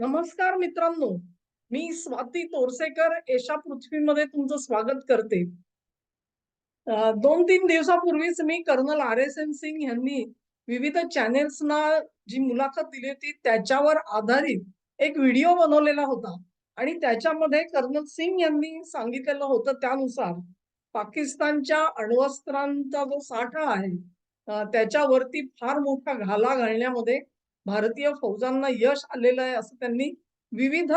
नमस्कार मित्रांनो मी स्वाती तोरसेकर एशा पृथ्वीमध्ये तुमचं स्वागत करते. दोन तीन दिवसापूर्वीच मी colonel R S N Singh यांनी विविध चॅनेल्सना जी मुलाखत दिली होती त्याच्यावर आधारित एक व्हिडिओ बनवलेला होता. आणि त्याच्यामध्ये कर्नल सिंग यांनी सांगितलेलं होतं त्यानुसार पाकिस्तानच्या अण्वस्त्रांचा जो साठा आहे त्याच्यावरती फार मोठा घाला घालण्यामध्ये भारतीय फौजांना यश आलेलं आहे असं त्यांनी विविध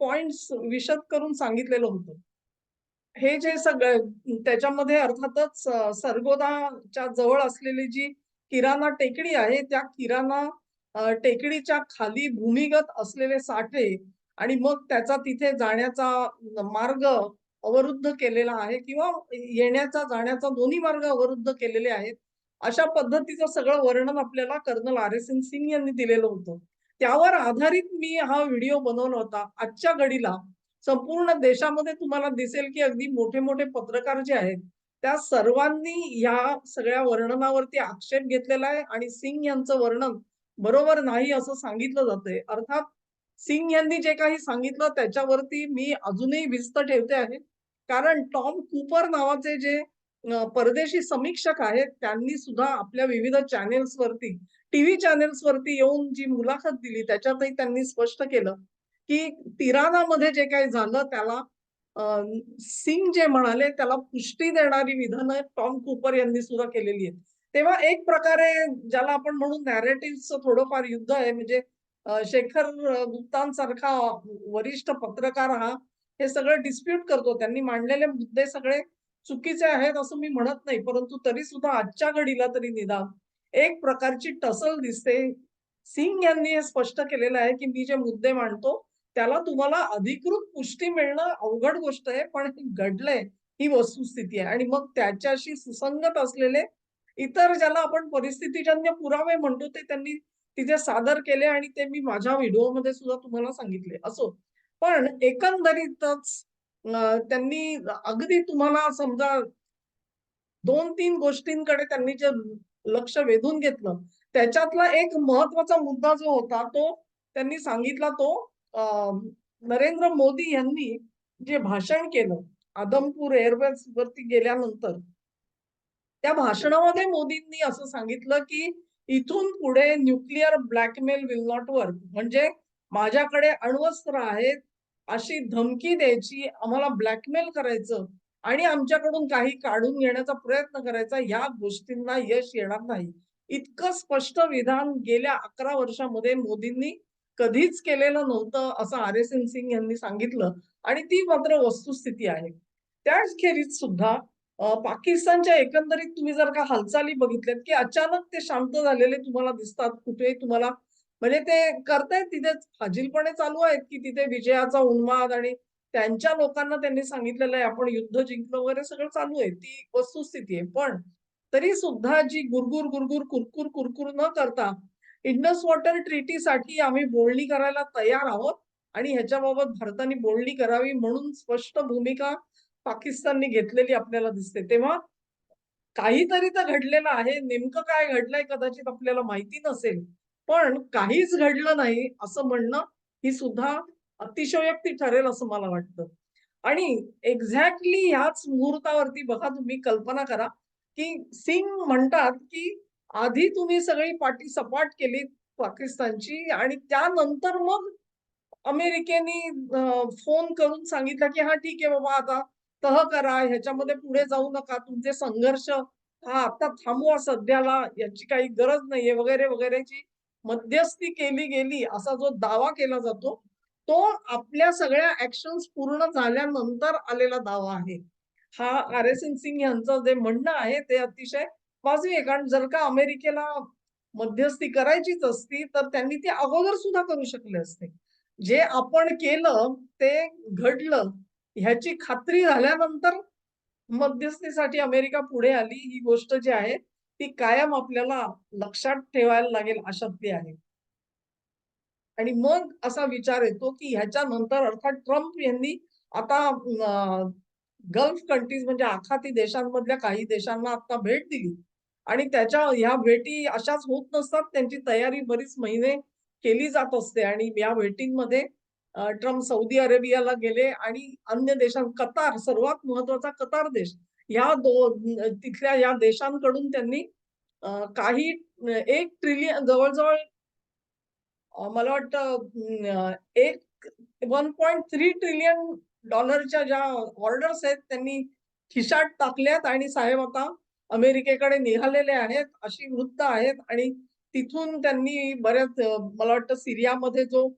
पॉइंट्स विशद करून सांगितलेलं होतं. हे जे सगळं त्याच्यामध्ये अर्थातच सरगोदाच्या जवळ असलेली जी किराणा टेकडी आहे त्या किराणा टेकडीच्या खाली भूमिगत असलेले साठे आणि मग त्याचा तिथे जाण्याचा मार्ग अवरुद्ध केलेला आहे किंवा येण्याचा जाण्याचा दोन्ही मार्ग अवरुद्ध केलेले आहेत अशा पद्धतीचं सगळं वर्णन आपल्याला colonel R S N Singh यांनी दिलेलं होतं. त्यावर आधारित मी हा व्हिडिओ बनवला होता. आजच्या घडीला संपूर्ण देशामध्ये तुम्हाला दिसेल की अगदी मोठे मोठे पत्रकार जे आहेत त्या सर्वांनी या सगळ्या वर्णनावरती आक्षेप घेतलेला आहे आणि सिंग यांचं वर्णन बरोबर नाही असं सांगितलं जातंय. अर्थात सिंग यांनी जे काही सांगितलं त्याच्यावरती मी अजूनही भिस्त ठेवते आहे. कारण टॉम कुपर नावाचे जे परदेशी समीक्षक आहेत त्यांनी सुद्धा आपल्या विविध चॅनेल्स वरती टीव्ही चॅनेल्स वरती येऊन जी मुलाखत दिली त्याच्यातही त्यांनी स्पष्ट केलं की तिरानामध्ये जे काही झालं त्याला सिंग जे म्हणाले त्याला पुष्टी देणारी विधानं टॉम कुपर यांनी सुद्धा केलेली आहेत. तेव्हा एक प्रकारे ज्याला आपण म्हणू नॅरेटिव्हचं थोडंफार युद्ध आहे म्हणजे शेखर गुप्तांसारखा वरिष्ठ पत्रकार हा हे सगळं डिस्प्यूट करतो. त्यांनी मांडलेले मुद्दे सगळे चुकीचे आहेत असं मी म्हणत नाही परंतु तरी सुद्धा आजच्या घडीला तरी निदान एक प्रकारची टसल दिसते. सिंग यांनी हे स्पष्ट केलेलं आहे की मी जे मुद्दे मांडतो त्याला तुम्हाला अधिकृत पुष्टी मिळणं अवघड गोष्ट आहे पण घडलंय ही वस्तुस्थिती आहे. आणि मग त्याच्याशी सुसंगत असलेले इतर ज्याला आपण परिस्थितीजन्य पुरावे म्हणतो ते त्यांनी तिथे सादर केले आणि ते मी माझ्या व्हिडिओमध्ये सुद्धा तुम्हाला सांगितले. असो. पण एकंदरीतच त्यांनी अगदी तुम्हाला समजा दोन तीन गोष्टींकडे त्यांनी जे लक्ष वेधून घेतलं त्याच्यातला एक महत्त्वाचा मुद्दा जो होता तो त्यांनी सांगितला तो नरेंद्र मोदी यांनी जे भाषण केलं आदमपूर एअरबेस वरती गेल्यानंतर त्या भाषणामध्ये मोदींनी असं सांगितलं की इथून पुढे nuclear blackmail will not work म्हणजे माझ्याकडे अण्वस्त्र आहेत अशी धमकी द्यायची आम्हाला ब्लॅकमेल करायचं आणि आमच्याकडून काही काढून घेण्याचा प्रयत्न करायचा या गोष्टींना यश येणार नाही. इतकं स्पष्ट विधान गेल्या अकरा वर्षामध्ये मोदींनी कधीच केलेलं नव्हतं असं आर एस एन सिंग यांनी सांगितलं आणि ती मात्र वस्तुस्थिती आहे. त्याचखेरीत सुद्धा पाकिस्तानच्या एकंदरीत तुम्ही जर का हालचाली बघितल्यात की अचानक ते शांत झालेले तुम्हाला दिसतात कुठेही तुम्हाला म्हणजे ते करतायत तिथे फाजीलपणे चालू आहेत की तिथे विजयाचा उन्माद आणि त्यांच्या लोकांना त्यांनी सांगितलेलं आहे आपण युद्ध जिंकलं वगैरे सगळं चालू आहे. ती वस्तुस्थिती आहे. पण तरी सुद्धा जी गुरगुर गुरगुर कुरकुर कुरकुर न करता इंडस वॉटर ट्रीटीसाठी आम्ही बोलणी करायला तयार आहोत आणि ह्याच्याबाबत भारताने बोलणी करावी म्हणून स्पष्ट भूमिका पाकिस्तानने घेतलेली आपल्याला दिसते. तेव्हा काहीतरी तर घडलेलं आहे. नेमकं काय घडलंय कदाचित आपल्याला माहिती नसेल. पण काहीच घडलं नाही असं म्हणणं ही सुद्धा अतिशयोक्ती ठरेल असं मला वाटतं. आणि एक्झॅक्टली ह्याच मुहूर्तावरती बघा तुम्ही कल्पना करा की सिंग म्हणतात की आधी तुम्ही सगळी पाठी सपाट केली पाकिस्तानची आणि त्यानंतर मग अमेरिकेने फोन करून सांगितलं की हा ठीक आहे बाबा आता तह करा ह्याच्यामध्ये पुढे जाऊ नका तुमचे संघर्ष हा आता थांबवा सध्याला याची काही गरज नाहीये वगैरे वगैरेची. मध्यस्थी केली गेली असा जो दावा केला जातो तो आपल्या सगळ्या ऍक्शन पूर्ण झाल्यानंतर आलेला दावा आहे. हा आर एस एन सिंग यांचं जे म्हणणं आहे ते अतिशय वाजवी आहे कारण जर का अमेरिकेला मध्यस्थी करायचीच असती तर त्यांनी ती अगोदर सुद्धा करू शकले असते. जे आपण केलं ते घडलं. ह्याची खात्री झाल्यानंतर मध्यस्थीसाठी अमेरिका पुढे आली. ही गोष्ट जी आहे ती कायम आपल्याला लक्षात ठेवायला लागेल अशातली आहे. आणि मग असा विचार येतो की ह्याच्यानंतर अर्थात ट्रम्प यांनी आता गल्फ कंट्रीज म्हणजे आखाती देशांमधल्या काही देशांना आता भेट दिली. आणि त्याच्या ह्या भेटी अशाच होत नसतात त्यांची तयारी बरीच महिने केली जात असते. आणि या भेटींमध्ये ट्रम्प सौदी अरेबियाला गेले आणि अन्य देशां कतार सर्वात महत्त्वाचा कतार देश. ह्या दो तिथल्या या देशांकडून त्यांनी काही एक ट्रिलियन जवळजवळ मला वाटतं एक वन पॉइंट थ्री ट्रिलियन डॉलरच्या ज्या ऑर्डर्स आहेत त्यांनी खिशाट टाकल्यात आणि साहेब आता अमेरिकेकडे निघालेले आहेत अशी वृत्त आहेत आणि तिथून त्यांनी बऱ्याच मला वाटतं सिरियामध्ये जो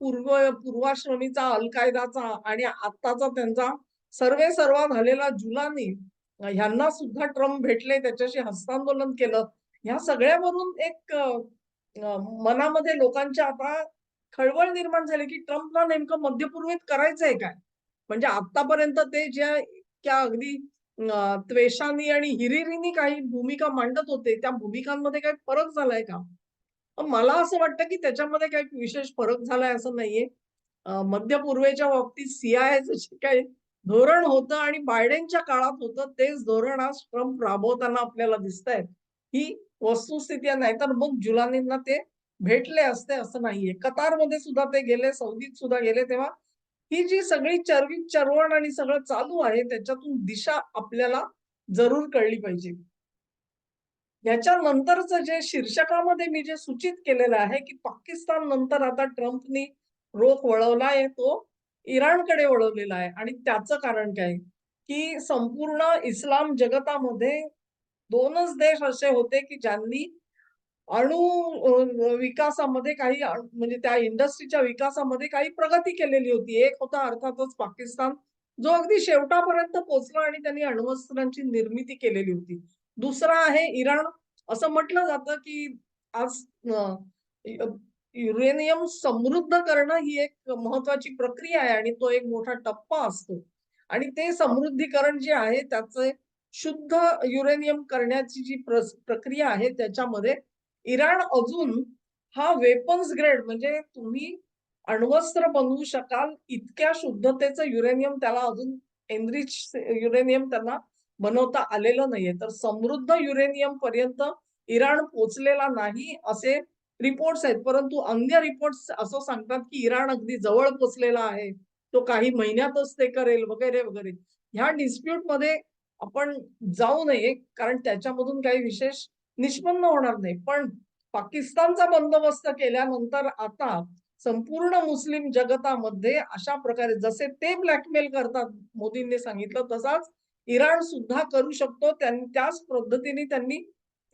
पूर्व पूर्वाश्रमीचा अल-कायदाचा आणि आत्ताचा त्यांचा सर्वे सर्वा झालेला जुलानी ह्यांना सुद्धा ट्रम्प भेटले त्याच्याशी हस्तांदोलन केलं. ह्या सगळ्यावरून एक मनामध्ये लोकांच्या आता खळबळ निर्माण झाली, की ट्रम्पला नेमकं मध्यपूर्वेत करायचंय काय? म्हणजे आतापर्यंत ते ज्या त्या अगदी त्वेषांनी आणि हिरिरीनी काही भूमिका मांडत होते, त्या भूमिकांमध्ये काही फरक झालाय का? मला असं वाटतं, की त्याच्यामध्ये काही विशेष फरक झालाय असं नाहीये. मध्य पूर्वेच्या बाबतीत सी-आय-एचं जे काही धोरण होतं आणि बायडेनच्या काळात होतं तेच धोरण आज ट्रम्प राबवताना आपल्याला दिसतंय. ही वस्तुस्थिती नाही तर मग जुलानींना ते भेटले असते असं नाहीये. कतारमध्ये सुद्धा ते गेले, सौदीत सुद्धा गेले तेव्हा ही जी सगळी चरवी चरवण आणि सगळं चालू आहे त्याच्यातून दिशा आपल्याला जरूर कळली पाहिजे. याच्यानंतरचं जे शीर्षकामध्ये मी जे सूचित केलेलं आहे, की पाकिस्तान नंतर आता ट्रम्पनी रोख वळवला आहे तो इराणकडे वळवलेला आहे आणि त्याचं कारण काय? की संपूर्ण इस्लाम जगतामध्ये दोनच देश असे होते, की ज्यांनी अणु विकासामध्ये काही म्हणजे त्या इंडस्ट्रीच्या विकासामध्ये काही प्रगती केलेली होती. एक होता अर्थातच पाकिस्तान, जो अगदी शेवटापर्यंत पोहोचला आणि त्यांनी अण्वस्त्रांची निर्मिती केलेली होती. दुसरा आहे इराण. असं म्हटलं जातं, की आज युरेनियम समृद्ध करणं ही एक महत्वाची प्रक्रिया आहे आणि तो एक मोठा टप्पा असतो. आणि ते समृद्धीकरण जे आहे त्याचे शुद्ध युरेनियम करण्याची जी प्रक्रिया आहे त्याच्यामध्ये इराण अजून हा वेपन्स ग्रेड म्हणजे तुम्ही अण्वस्त्र बनवू शकाल इतक्या शुद्धतेचं युरेनियम त्याला अजून एनरिच युरेनियम त्यांना बनवता आलेलं नाहीये. तर समृद्ध युरेनियम पर्यंत इराण पोचलेला नाही असे रिपोर्ट्स आहेत. परंतु अन्य रिपोर्ट्स असं सांगतात, की इराण अगदी जवळ पोचलेला आहे. तो काही महिन्यातच ते करेल वगैरे, वगैरे. ह्या डिस्प्यूटमध्ये आपण जाऊ नये कारण त्याच्यामधून काही विशेष निष्पन्न होणार नाही. पण पाकिस्तानचा बंदोबस्त केल्यानंतर आता संपूर्ण मुस्लिम जगतामध्ये अशा प्रकारे जसे ते ब्लॅकमेल करतात मोदींनी सांगितलं तसाच इराण सुद्धा करू शकतो. त्याच पद्धतीने त्यांनी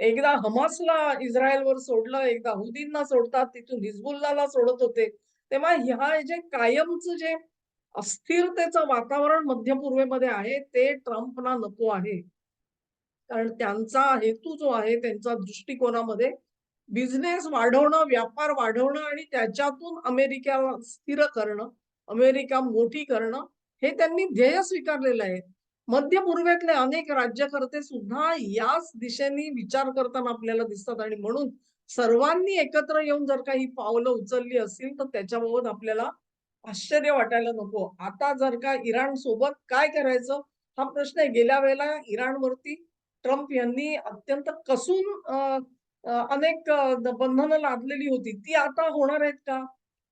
एकदा हमासला इस्रायलवर सोडलं, एकदा हुदींना सोडतात, तिथून हिजबुल्लाला सोडत होते. तेव्हा ह्या जे कायमचं जे अस्थिरतेचं वातावरण मध्य पूर्वेमध्ये आहे ते ट्रम्पना नको आहे. कारण त्यांचा हेतू जो आहे त्यांच्या दृष्टिकोनामध्ये बिझनेस वाढवणं, व्यापार वाढवणं आणि त्याच्यातून अमेरिकेला स्थिर करणं, अमेरिका मोठी करणं, हे त्यांनी ध्येय स्वीकारलेलं आहे. मध्य पूर्वेतले अनेक राज्यकर्ते सुद्धा याच दिशेने विचार करताना आपल्याला दिसतात आणि म्हणून सर्वांनी एकत्र येऊन जर का ही पावलं उचलली असतील, तर त्याच्याबाबत आपल्याला आश्चर्य वाटायला नको. आता जर का इराण सोबत काय करायचं? हा प्रश्न आहे. गेल्या वेळेला इराणवरती ट्रम्प यांनी अत्यंत कसून अनेक बंधनं लादलेली होती. ती आता होणार आहेत का?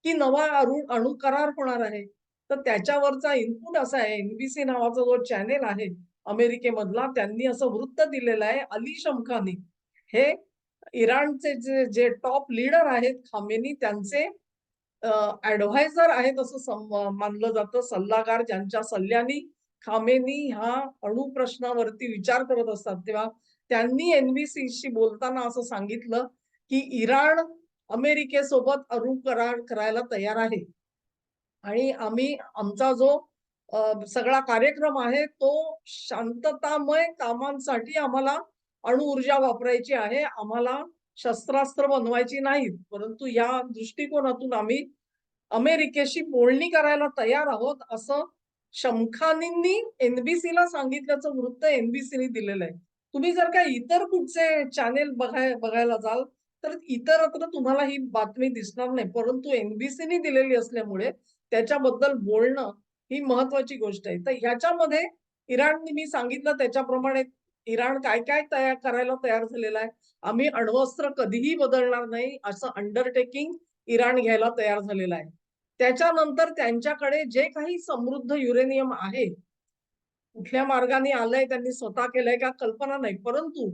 की नवा अणु अणु करार होणार आहे? तर त्याच्यावरचा इनपुट असा आहे, एनबीसी नावाचा जो चॅनेल आहे अमेरिकेमधला, त्यांनी असं वृत्त दिलेलं आहे, अली शमखानी हे इराणचे जे जे टॉप लीडर आहेत खामेनी त्यांचे ऍडव्हायझर आहेत असं सम मानलं जातं. सल्लागार ज्यांच्या सल्ल्याने खामेनी ह्या अणुप्रश्नावरती विचार करत असतात. तेव्हा त्यांनी एनबीसीशी बोलताना असं सांगितलं, की इराण अमेरिकेसोबत अणु करार करायला तयार आहे. आणि आम्ही आमचा जो सगळा कार्यक्रम आहे तो शांततामय कामांसाठी आम्हाला अणुऊर्जा वापरायची आहे. आम्हाला शस्त्रास्त्र बनवायची नाहीत. परंतु या दृष्टिकोनातून आम्ही अमेरिकेशी बोलणी करायला तयार आहोत, असं शमखानींनी एनबीसीला सांगितल्याचं वृत्त एनबीसीने दिलेलं आहे. तुम्ही जर का इतर कुठचे चॅनेल बघाय बघायला जाल, तर इतरत्र तुम्हाला ही बातमी दिसणार नाही. परंतु एनबीसीने दिलेली असल्यामुळे त्याच्याबद्दल बोलणं ही महत्वाची गोष्ट आहे. तर ह्याच्यामध्ये इराणने मी सांगितलं त्याच्याप्रमाणे इराण काय-काय तयार करायला तयार झालेला आहे. आम्ही अण्वस्त्र कधीही बदलणार नाही, असं अंडरटेकिंग इराण घ्यायला तयार झालेलं आहे त्याच्यानंतर त्यांच्याकडे जे काही समृद्ध युरेनियम आहे कुठल्या मार्गाने आलंय त्यांनी स्वतः केलंय का कल्पना नाही परंतु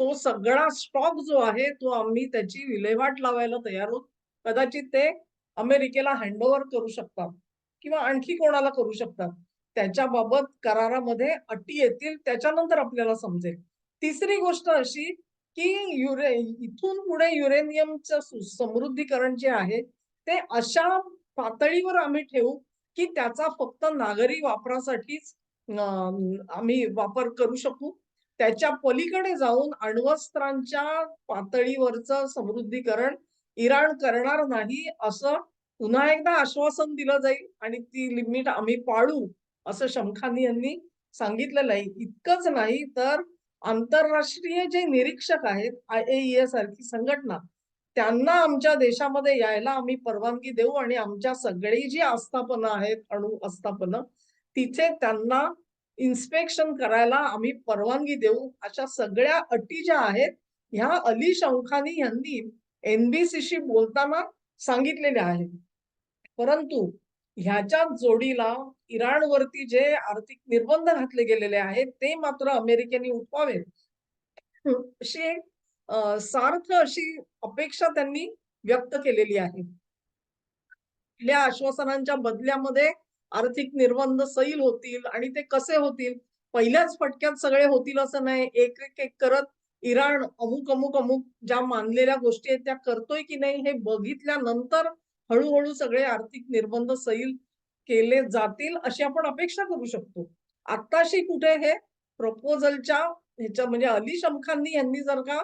तो सगळा स्टॉक जो आहे तो आम्ही त्याची विल्हेवाट लावायला तयार आहोत कदाचित ते अमेरिकेला हँडओव्हर करू शकतात किंवा आणखी कोणाला करू शकतात. त्याच्याबाबत करारामध्ये अटी येतील त्याच्यानंतर आपल्याला समजेल. तिसरी गोष्ट अशी की युरे इथून पुढे युरेनियमचं समृद्धीकरण जे आहे ते अशा पातळीवर आम्ही ठेवू की त्याचा फक्त नागरी वापरासाठीच आम्ही वापर करू शकू. त्याच्या पलीकडे जाऊन अण्वस्त्रांच्या पातळीवरचं समृद्धीकरण इराण करणार नाही असं पुन्हा एकदा आश्वासन दिलं जाईल आणि ती लिमिट आम्ही पाळू असं शमखानी यांनी सांगितलेलं आहे. इतकंच नाही तर आंतरराष्ट्रीय जे निरीक्षक आहेत आय ए सारखी संघटना त्यांना आमच्या देशामध्ये यायला आम्ही परवानगी देऊ आणि आमच्या सगळी जी आस्थापनं आहेत अणु आस्थापनं तिथे त्यांना इन्स्पेक्शन करायला आम्ही परवानगी देऊ. अशा सगळ्या अटी ज्या आहेत ह्या अली शंखानी यांनी एनबीसीशी बोलताना सांगितलेले आहे परंतु ह्याच्या जोडीला इराणवरती जे आर्थिक निर्बंध घातले गेलेले आहेत ते मात्र अमेरिकेने उठवावेत. अशी एक सार्थ अशी अपेक्षा त्यांनी व्यक्त केलेली आहे. आपल्या आश्वासनांच्या बदल्यामध्ये आर्थिक निर्बंध सैल होतील आणि ते कसे होतील? पहिल्याच फटक्यात सगळे होतील असं नाही एक एक एक करत इराण अमुक अमुक अमुक ज्या मानलेल्या गोष्टी आहेत त्या करतोय की नाही हे बघितल्यानंतर हळूहळू सगळे आर्थिक निर्बंध सैल केले जातील अशी आपण अपेक्षा करू शकतो. आत्ताशी कुठे हे प्रपोजलच्या ह्याच्या म्हणजे अली शमखांनी यांनी जर का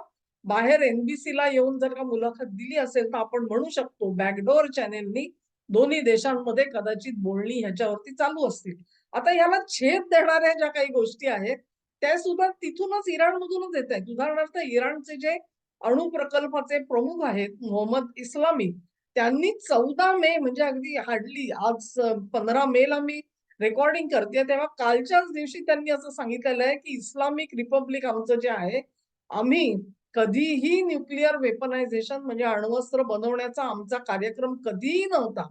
बाहेर एनबीसी ला येऊन जर का मुलाखत दिली असेल तर आपण म्हणू शकतो बॅकडोर चॅनेलनी दोन्ही देशांमध्ये कदाचित बोलणी ह्याच्यावरती चालू असतील. आता याला छेद देणाऱ्या ज्या काही गोष्टी आहेत त्या सुद्धा तिथूनच इराण मधूनच येत आहेत. उदाहरणार्थ इराणचे जे अणु प्रकल्पाचे प्रमुख आहेत मोहम्मद इस्लामी त्यांनी चौदा मे म्हणजे अगदी हार्डली आज पंधरा मे ला मी रेकॉर्डिंग करते तेव्हा कालच्याच दिवशी त्यांनी असं सांगितलेलं आहे की इस्लामिक रिपब्लिक आमचं जे आहे आम्ही कधीही न्यूक्लिअर वेपनायझेशन म्हणजे अण्वस्त्र बनवण्याचा आमचा कार्यक्रम कधीही नव्हता.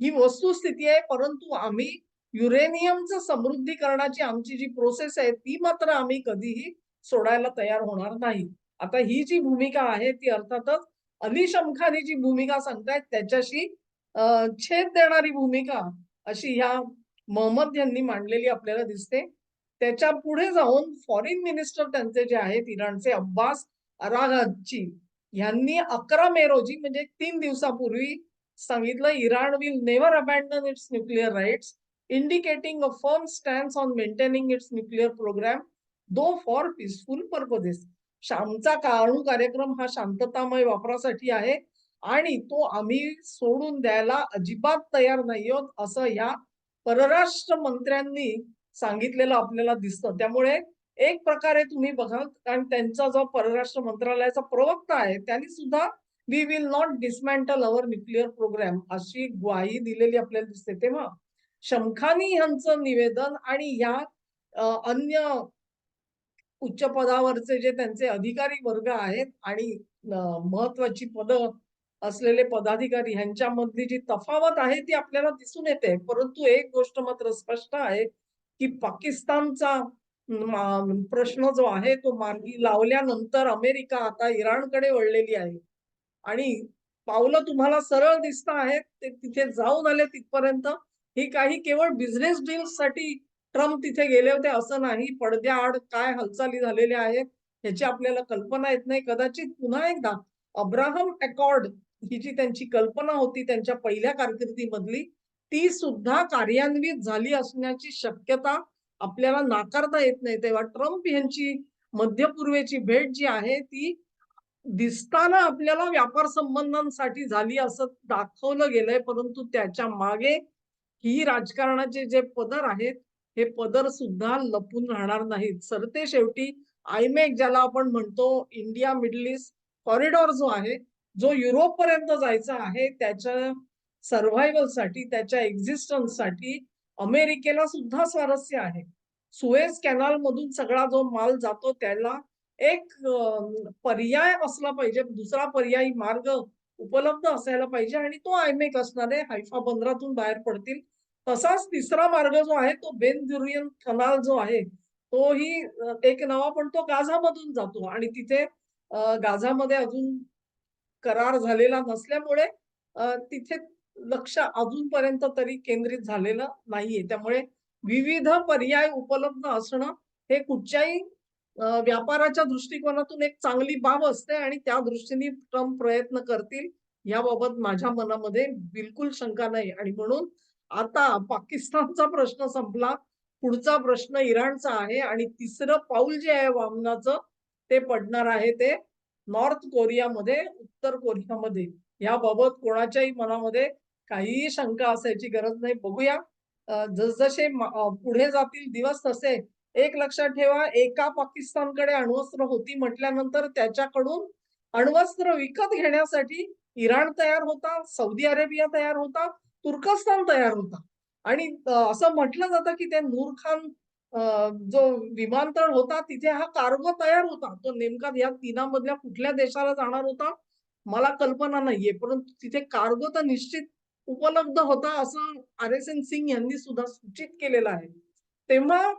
ही वस्तुस्थिती आहे परंतु आम्ही युरेनियमचं समृद्धीकरणाची आमची जी प्रोसेस आहे ती मात्र आम्ही कधीही सोडायला तयार होणार नाही. आता ही जी भूमिका आहे ती अर्थातच अली शमखानी जी भूमिका सांगतायत त्याच्याशी छेद देणारी भूमिका अशी ह्या मोहम्मद यांनी मांडलेली आपल्याला दिसते. त्याच्या पुढे जाऊन फॉरेन मिनिस्टर त्यांचे जे आहेत इराणचे अब्बास अराघची यांनी अकरा मे रोजी म्हणजे तीन दिवसापूर्वी सांगितलं Iran will never abandon its nuclear rights indicating a firm stance on maintaining its nuclear program, though for peaceful purposes. श्यामचा काळू कार्यक्रम हा शांततामय वापरासाठी आहे आणि तो आम्ही सोडून द्यायला अजिबात तयार नाही आहोत असं या परराष्ट्र मंत्र्यांनी सांगितलेलं आपल्याला दिसतं त्यामुळे एक प्रकारे तुम्ही बघा कारण त्यांचा जो परराष्ट्र मंत्रालयाचा प्रवक्ता आहे त्यांनी सुद्धा we will not dismantle our nuclear programme अशी ग्वाही दिलेली आपल्याला दिसते तेव्हा शंखानी यांचं निवेदन आणि या अन्य उच्च पदावरचे जे त्यांचे अधिकारी वर्ग आहेत आणि महत्वाची पद असलेले पदाधिकारी ह्यांच्यामधली जी तफावत आहे ती आपल्याला दिसून येते. परंतु एक गोष्ट मात्र स्पष्ट आहे की पाकिस्तानचा प्रश्न जो आहे तो मार्गी लावल्यानंतर अमेरिका आता इराणकडे वळलेली आहे. आणि पावलं तुम्हाला सरळ दिसत आहेत ते तिथे जाऊन आले तिथपर्यंत. ही काही केवळ बिझनेस डील्ससाठी ट्रम्प तिथे गेले होते असं नाही. पडद्याआड काय हालचाली झालेल्या आहेत ह्याची आपल्याला कल्पना येत नाही. कदाचित पुन्हा एकदा अब्राहम अकॉर्ड ही जी त्यांची कल्पना होती त्यांच्या पहिल्या कारकिर्दीमधली ती सुद्धा कार्यान्वित झाली असण्याची शक्यता आपल्याला नाकारता येत नाही. तेव्हा ट्रम्प यांची मध्य पूर्वेची भेट जी आहे ती दिसताना आपल्याला व्यापार संबंधांसाठी झाली असं दाखवलं गेलंय परंतु त्याच्यामागे ही राजकारणाचे जे पदर आहेत हे पदर सुद्धा लपून राहणार नाहीत. सरते शेवटी आयमेक ज्याला आपण म्हणतो इंडिया मिडल ईस्ट कॉरिडॉर जो आहे जो युरोप पर्यंत जायचा आहे त्याच्या सर्व्हायव्हलसाठी त्याच्या एक्झिस्टन्ससाठी अमेरिकेला सुद्धा स्वारस्य आहे. सुएज कॅनल मधून सगळा जो माल जातो त्याला एक पर्याय असला पाहिजे दुसरा पर्यायी मार्ग उपलब्ध असायला पाहिजे आणि तो आयमेक असणार आहे हायफा बंदरातून बाहेर पडतील. तसाच तिसरा मार्ग जो आहे तो बेन गुरियन कनाल जो आहे तोही एक नवा पण तो गाझामधून जातो आणि तिथे गाझामध्ये अजून करार झालेला नसल्यामुळे तिथे लक्ष अजूनपर्यंत तरी केंद्रित झालेलं नाहीये. त्यामुळे विविध पर्याय उपलब्ध असणं हे कुठच्याही व्यापाराच्या दृष्टिकोनातून एक चांगली बाब असते आणि त्या दृष्टीने ट्रम्प प्रयत्न करतील याबाबत माझ्या मनामध्ये बिलकुल शंका नाही. आणि म्हणून आता पाकिस्तानचा प्रश्न संपला पुढचा प्रश्न इराणचा आहे आणि तिसरं पाऊल जे आहे वामनाचं ते पडणार आहे ते नॉर्थ कोरियामध्ये उत्तर कोरियामध्ये. याबाबत कोणाच्याही मनामध्ये काहीही शंका असायची गरज नाही. बघूया. जसजसे पुढे जातील दिवस तसे एक लक्षात ठेवा एका पाकिस्तानकडे अण्वस्त्र होती म्हटल्यानंतर त्याच्याकडून अण्वस्त्र विकत घेण्यासाठी इराण तयार होता सौदी अरेबिया तयार होता तुर्कस्तान तयार होता. आणि असं म्हटलं जातं की ते नूर खान जो विमानतळ होता तिथे हा कार्गो तयार होता. तो नेमका या तिनामधल्या कुठल्या देशाला जाणार होता? मला कल्पना नाहीये परंतु तिथे कार्गो तर निश्चित उपलब्ध होता असं आर एस एन सिंग यांनी सुद्धा सूचित केलेलं आहे. तेव्हा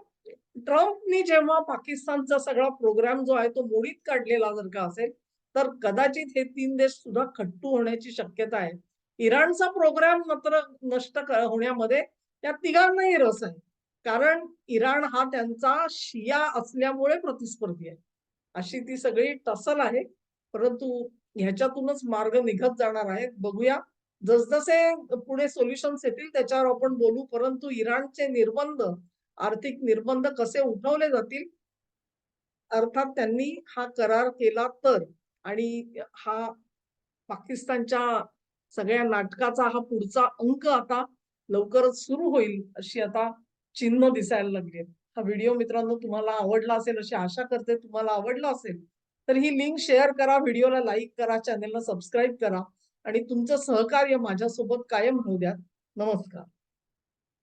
ट्रम्पनी जेव्हा पाकिस्तानचा सगळा प्रोग्राम जो आहे तो मोडीत काढलेला जर का असेल तर कदाचित हे तीन देश सुद्धा खट्टू होण्याची शक्यता आहे. इराणचा प्रोग्राम मात्र नष्ट होण्यामध्ये या तिघांनाही रस आहे. कारण इराण हा त्यांचा शिया असल्यामुळे प्रतिस्पर्धी आहे. अशी ती सगळी टसल आहे. परंतु ह्याच्यातूनच मार्ग निघत जाणार आहेत. बघूया. जसजसे पुढे सोल्युशन्स येतील त्याच्यावर आपण बोलू. परंतु इराणचे निर्बंध आर्थिक निर्बंध कसे उठवले जातील? अर्थात त्यांनी हा करार केला तर. आणि हा पाकिस्तानच्या सगळ्या नाटकाचा हा पुढचा अंक आता लवकरच सुरू होईल अशी आता चिन्ह दिसायला लागली हा व्हिडिओ मित्रांनो तुम्हाला आवडला असेल अशी आशा करते तुम्हाला आवडला असेल तर ही लिंक शेअर करा व्हिडिओला लाईक करा चॅनेलला सबस्क्राईब करा आणि तुमचं सहकार्य माझ्यासोबत कायम होऊ द्या. नमस्कार.